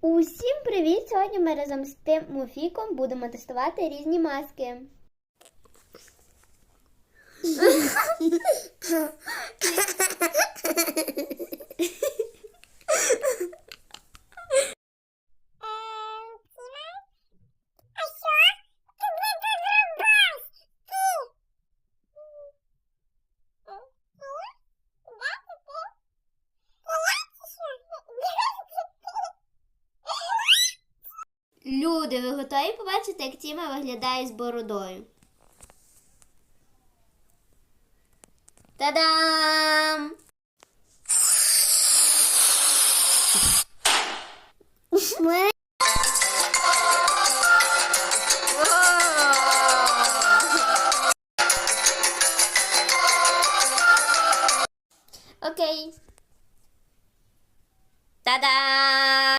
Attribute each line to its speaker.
Speaker 1: Усім привіт! Сьогодні ми разом з Тимофіком будемо тестувати різні маски. Люди, ви готові побачити, як Тіма виглядає з бородою? Та-дам! Окей. Та-дам!